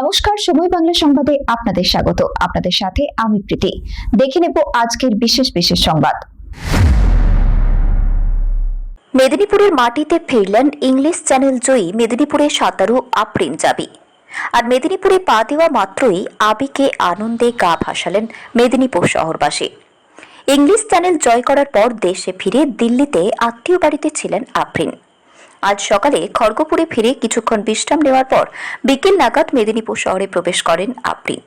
নমস্কার, সময় বাংলা সংবাদে আপনাদের স্বাগত। আপনাদের সাথে আমি প্রীতি। দেখে নেব আজকের বিশেষ বিশেষ সংবাদ। মেদিনীপুরের মাটিতে ফিরলেন ইংলিশ চ্যানেল জয়ী মেদিনীপুরের সাঁতারু আপ্রিন জাবি আর মেদিনীপুরে পা দেওয়া মাত্রই আবিকে আনন্দে গা ভাসালেন মেদিনীপুর শহরবাসী। ইংলিশ চ্যানেল জয় করার পর দেশে ফিরে দিল্লিতে আত্মীয় বাড়িতে ছিলেন আফরিন। আজ সকালে খড়গপুরে ফিরে কিছুক্ষণ বিশ্রাম নেওয়ার পর বিকেল নাগাদ মেদিনীপুর শহরে প্রবেশ করেন আফরিন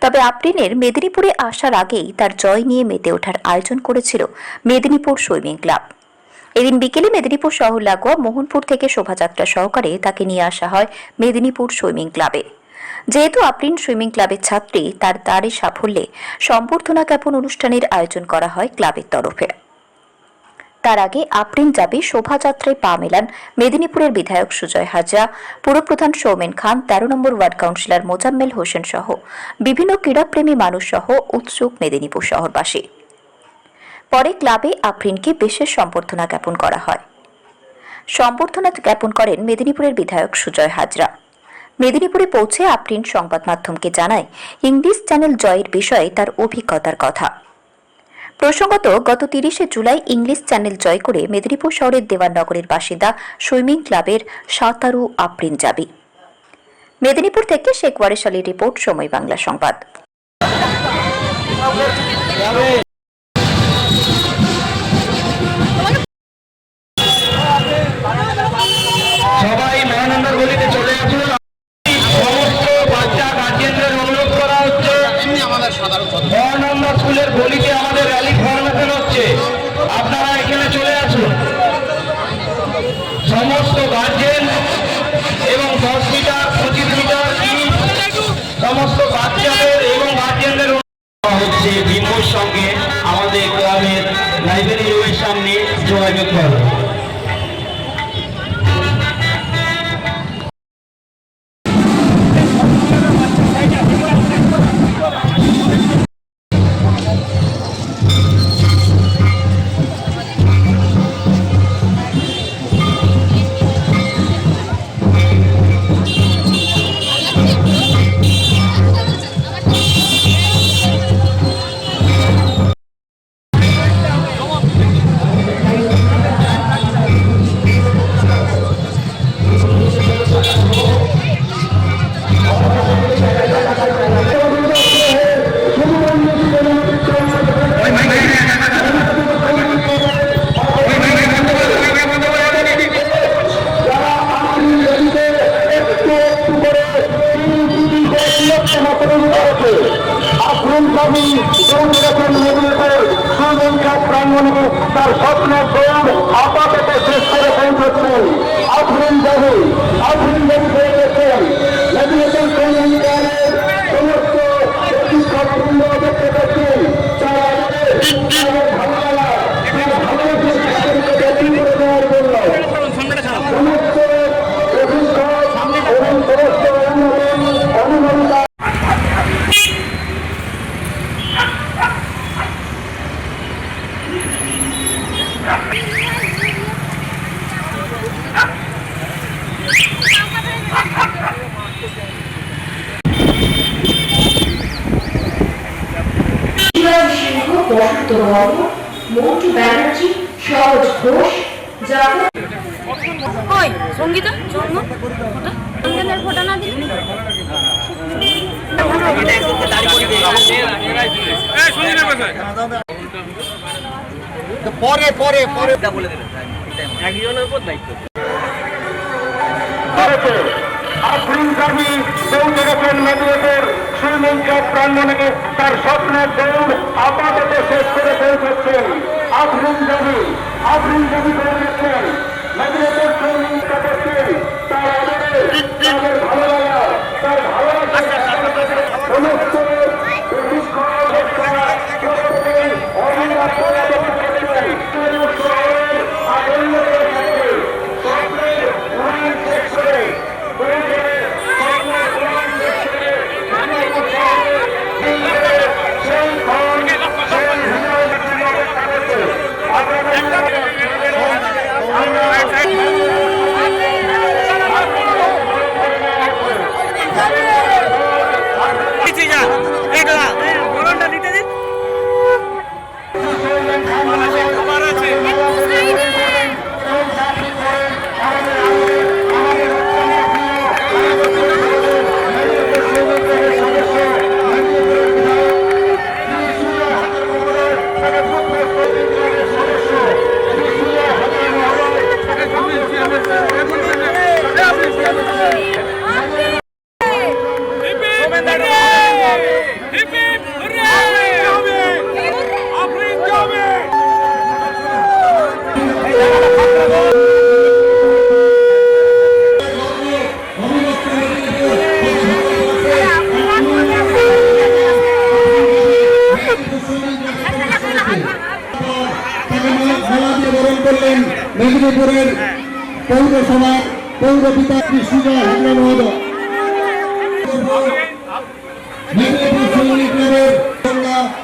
তবে আপ্রিনের মেদিনীপুরে আসার আগেই তার জয় নিয়ে মেতে ওঠার আয়োজন করেছিল মেদিনীপুর সুইমিং ক্লাব। এদিন বিকেলে মেদিনীপুর শহর লাগোয়া মোহনপুর থেকে শোভাযাত্রা সহকারে তাকে নিয়ে আসা হয় মেদিনীপুর সুইমিং ক্লাবে। যেহেতু আপ্রিন সুইমিং ক্লাবের ছাত্রী, তার তারই সাফল্যে সম্বর্ধনা জ্ঞাপন অনুষ্ঠানের আয়োজন করা হয় ক্লাবের তরফে। তার আগে আপ্রিন যাবে শোভাযাত্রায় পা মেলান মেদিনীপুরের বিধায়ক সুজয় হাজরা পুরপ্রধান সৌমেন খান, তেরো নম্বর ওয়ার্ড কাউন্সিলর মোজাম্মেল হোসেন সহ বিভিন্ন ক্রীড়াপ্রেমী মানুষ সহ উৎসুক মেদিনীপুর শহরবাসী। পরে ক্লাবে আফরিনকে বিশেষ সম্বর্ধনা জ্ঞাপন করা হয়। সম্বর্ধনা জ্ঞাপন করেন মেদিনীপুরের বিধায়ক সুজয় হাজরা। মেদিনীপুরে পৌঁছে আফরিন সংবাদ মাধ্যমকে জানায়, ইংলিশ চ্যানেল জয়ের বিষয়ে তার অভিজ্ঞতার কথা। প্রসঙ্গত গত তিরিশে জুলাই ইংলিশ চ্যানেল জয় করে মেদিনীপুর শহরের দেওয়াননগরের বাসিন্দা সুইমিং ক্লাবের সাঁতারু আফরিন জাবি মেদিনীপুর থেকে শেখ ওয়ারেশ আলীর রিপোর্ট সময় বাংলা সংবাদ। সবাই মহানন্দার গলিতে চলে আসুন। সমস্ত বাচ্চা গার্জেনদের অনুরোধ করা হচ্ছে। মহানন্দা স্কুলের গলিতে আমাদের র্যালি ফরমেশন হচ্ছে। আপনারা এখানে চলে আসুন। সমস্ত গার্জেন এবং দশ মিটার, পঁচিশ মিটার সমস্ত বাচ্চাদের এবং গার্জেনদের হচ্ছে বিমোর সঙ্গে আমাদের গ্রামের লাইব্রেরি রুমের সামনে যোগাযোগ করো আফরিন কবি দৌড়েছেন মেদিনীপুর সুমন্ত্রা প্রাঙ্গণে তার স্বপ্নের প্রয়োগ আপাতত শেষ করে পৌঁছচ্ছেন আফরিন দেবী আফরিন দেবী হয়ে গেছেন সমস্ত শিক্ষকবৃন্দ দেখতে পাচ্ছেন তারা তাদের ভালো লাগা তার ভালোবাসার তাদেরকে বেশি করে দেওয়ার জন্য সমস্ত প্রশিক্ষক এবং সমস্ত অনুমোদিতা শিবরাম সিংহ বসন্ত বর্ম মন্টু ব্যানার্জি সরোজ ঘোষ জাফর কই সঙ্গীতা জন্ম সঙ্গীতের ফোটা না দিলে? পরে পরে পরে। ক্লাব প্রাঙ্গণে তার স্বপ্নের দৌড় আপাতত শেষ করে পৌঁছচ্ছেন আফরিন গামী আফরিন গামী দৌড়েছেন মেদিনীপুরের পৌরসভার পৌরপিতা শ্রী সুজয় হাজরা মহোদয়।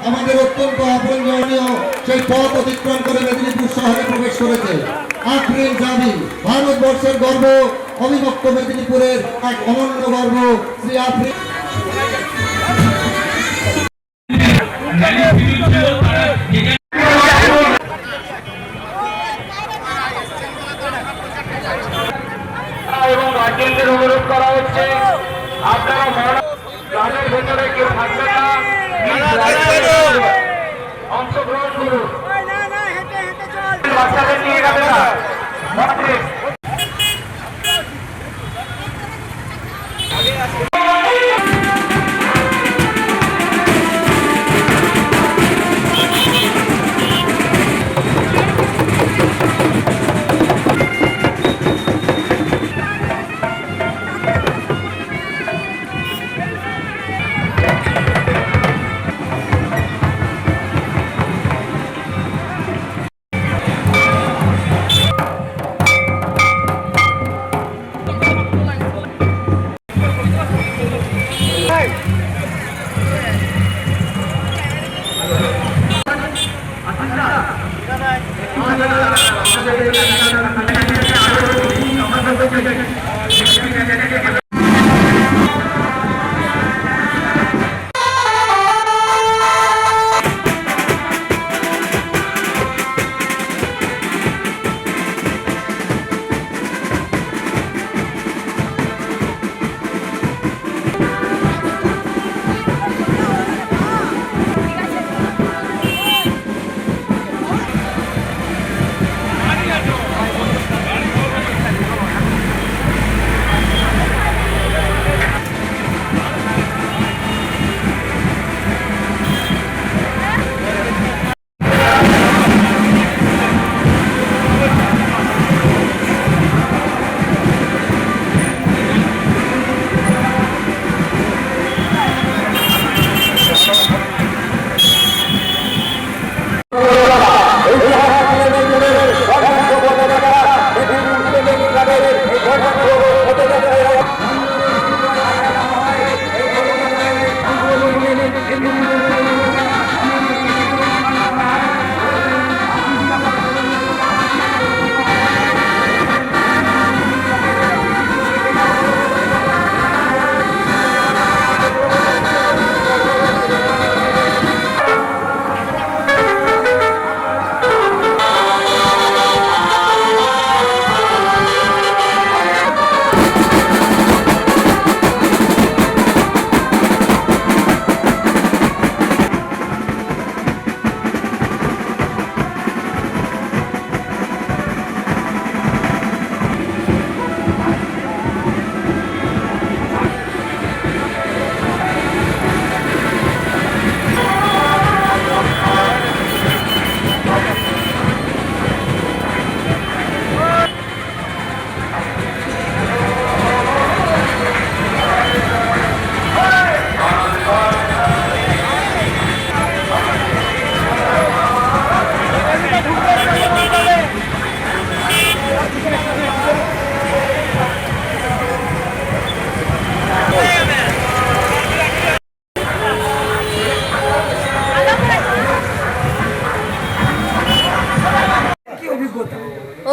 আমাদের অত্যন্ত আপনজনীয় সেই পথ অতিক্রম করে মেদিনীপুর শহরে প্রবেশ করেছে। আফরিন জামি, ভারতবর্ষের গর্ব, অবিভক্ত মেদিনীপুরের এক অনন্য গর্ব, শ্রী আফরিন। গার্জেনদের অনুরোধ করা হচ্ছে। আপনারা মহড়া ভেতরে কেউ থাকবেন না। Please, রাস্তায় অংশগ্রহণ করুন। বাচ্চাদের নিয়ে যাবে না।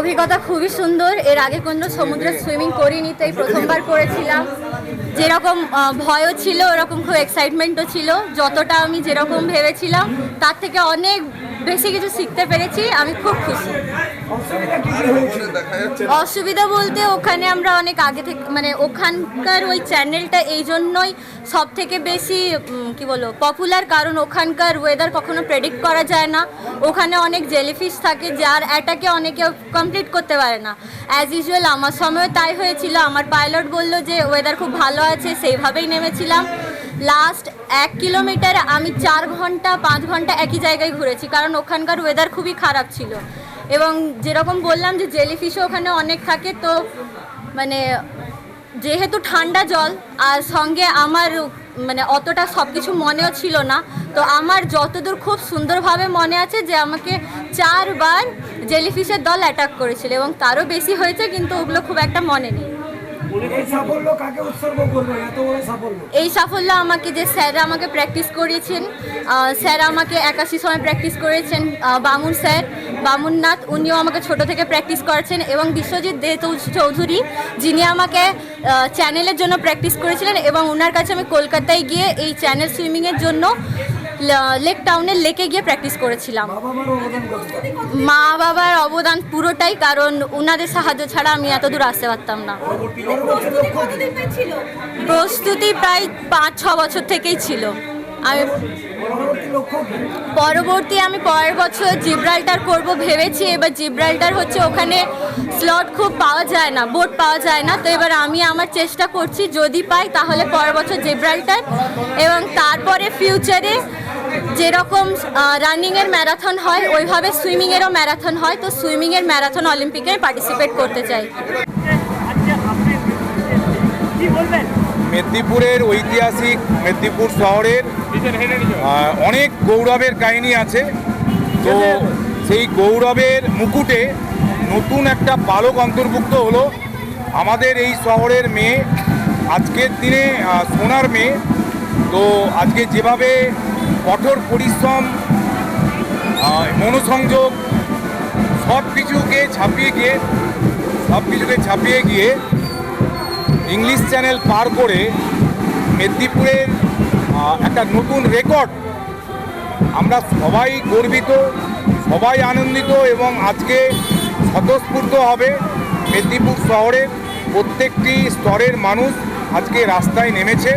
অভিজ্ঞতা খুবই সুন্দর। এর আগে কোনো সমুদ্রে সুইমিং করিনি, তাই প্রথমবার করেছিলাম। যেরকম ভয়ও ছিল, ওরকম খুব এক্সাইটমেন্টও ছিল। যতটা আমি যেরকম ভেবেছিলাম, তার থেকে অনেক বেশি কিছু শিখতে পেরেছি আমি খুব খুশি। অসুবিধা বলতে ওখানে আমরা অনেক আগে থেকে মানে ওখানকার ওই চ্যানেলটা এই জন্যই সব থেকে বেশি কি বলব পপুলার কারণ ওখানকার ওয়েদার কখনো প্রেডিক্ট করা যায় না। ওখানে অনেক জেলিফিশ থাকে যার অ্যাটাকে অনেকে কমপ্লিট করতে পারে না। অ্যাজ ইউজুয়াল আমার সময়ও তাই হয়েছিল। আমার পাইলট বলল যে ওয়েদার খুব ভালো আছে। সেইভাবেই নেমেছিলাম। লাস্ট এক কিলোমিটার আমি চার ঘণ্টা, পাঁচ ঘণ্টা একই জায়গায় ঘুরেছি, কারণ ওখানকার ওয়েদার খুবই খারাপ ছিল। এবং যেরকম বললাম যে জেলিফিশও ওখানে অনেক থাকে, তো মানে যেহেতু ঠান্ডা জল, আর সঙ্গে আমার মানে অতটা সব কিছু মনেও ছিল না, তো আমার যতদূর খুব সুন্দরভাবে মনে আছে যে আমাকে চারবার জেলিফিশের দল অ্যাটাক করেছিল, এবং তারও বেশি হয়েছে, কিন্তু ওগুলো খুব একটা মনে নেই। এই সাফল্য আমাকে যে স্যাররা আমাকে প্র্যাকটিস করিয়েছেন স্যার আমাকে একাশি সময় প্র্যাকটিস করেছেন বামুন স্যার, বামুননাথ, উনিও আমাকে ছোট থেকে প্র্যাকটিস করেছেন এবং বিশ্বজিৎ দে চৌধুরী, যিনি আমাকে চ্যানেলের জন্য প্র্যাকটিস করেছিলেন এবং ওনার কাছে আমি কলকাতায় গিয়ে এই চ্যানেল সুইমিংয়ের জন্য লেক টাউনের লেকে গিয়ে প্র্যাকটিস করেছিলাম। মা বাবার অবদান পুরোটাই, কারণ ওনাদের সাহায্য ছাড়া আমি এত দূর আসতে পারতাম না। প্রস্তুতি প্রায় পাঁচ, ছ বছর থেকেই ছিল। আমি পরবর্তী আমি পরের বছর জিব্রাল্টার করব ভেবেছি, এবার জিব্রাল্টার হচ্ছে ওখানে স্লট খুব পাওয়া যায় না, বোট পাওয়া যায় না। তো এবার আমি আমার চেষ্টা করছি, যদি পাই তাহলে পরের বছর জিব্রাল্টার এবং তারপরে ফিউচারে যেরকম রানিংয়ের ম্যারাথন হয়, ওইভাবে সুইমিংয়েরও ম্যারাথন হয়। তো সুইমিংয়ের ম্যারাথন অলিম্পিকে পার্টিসিপেট করতে চাই। মেদিনীপুরের ঐতিহাসিক মেদিনীপুর শহরের অনেক গৌরবের কাহিনী আছে। তো সেই গৌরবের মুকুটে নতুন একটা পালক অন্তর্ভুক্ত হলো আমাদের এই শহরের মেয়ে। আজকের দিনে সোনার মেয়ে। তো আজকে যেভাবে কঠোর পরিশ্রম মনোসংযোগ সব কিছুকে ছাপিয়ে গিয়ে সব কিছুকে ছাপিয়ে গিয়ে ইংলিশ চ্যানেল পার করে মেদিনীপুরের একটা নতুন রেকর্ড। আমরা সবাই গর্বিত, সবাই আনন্দিত এবং আজকে স্বতঃস্ফূর্ত হবে মেদিনীপুর শহরের প্রত্যেকটি স্তরের মানুষ আজকে রাস্তায় নেমেছে।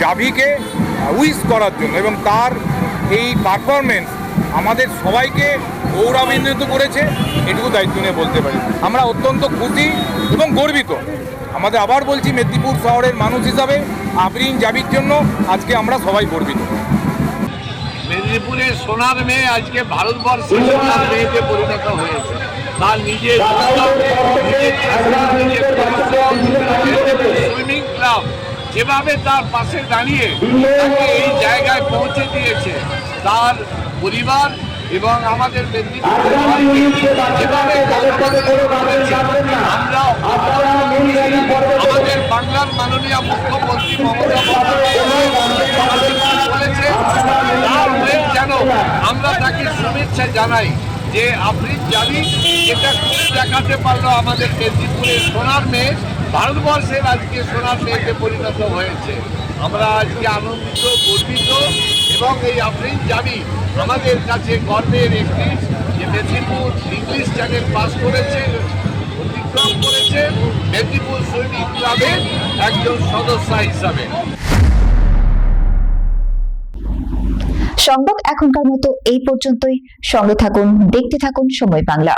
জাভিকে উইশ করার জন্য এবং তার এই পারফরমেন্স আমাদের সবাইকে গৌরবান্বিত করেছে এটুকু দায়িত্ব নিয়ে বলতে পারি। আমরা অত্যন্ত খুশি এবং গর্বিত। আমাদের আবার বলছি মেদিনীপুর শহরের মানুষ হিসাবে আবরিন জাবির জন্য আজকে আমরা সবাই গর্বিত। মেদিনীপুরের সোনার মেয়ে আজকে ভারতবর্ষের সোনার মেয়েতে পরিণত হয়েছে। তার নিজের সুইমিং ক্লাব। যেভাবে তার পাশে দাঁড়িয়ে তাকে এই জায়গায় পৌঁছে দিয়েছে তার পরিবার এবং আমাদের যেভাবে আমরা আমাদের বাংলার মাননীয় মুখ্যমন্ত্রী মমতা বন্দ্যোপাধ্যায় বলেছে তার হয়ে যেন আমরা তাকে শুভেচ্ছা জানাই যে আপনি জানি করে দেখাতে পারল আমাদের মেদিনীপুরের সোনার মেয়ে ভারতবর্ষের আজকে সোনার মেয়েতে পরিণত হয়েছে। আমরা আজকে আনন্দিত, গর্বিত এবং এই আফরিন জানি আমাদের কাছে গর্বের একটি যে মেদিনীপুর ইংলিশ চ্যানেল পাস করেছে, অতিক্রম করেছে, মেদিনীপুর সুইমিং ক্লাবের একজন সদস্য হিসাবে। সংবাদ এখনকার মতো এই পর্যন্তই। সঙ্গে থাকুন, দেখতে থাকুন সময় বাংলা।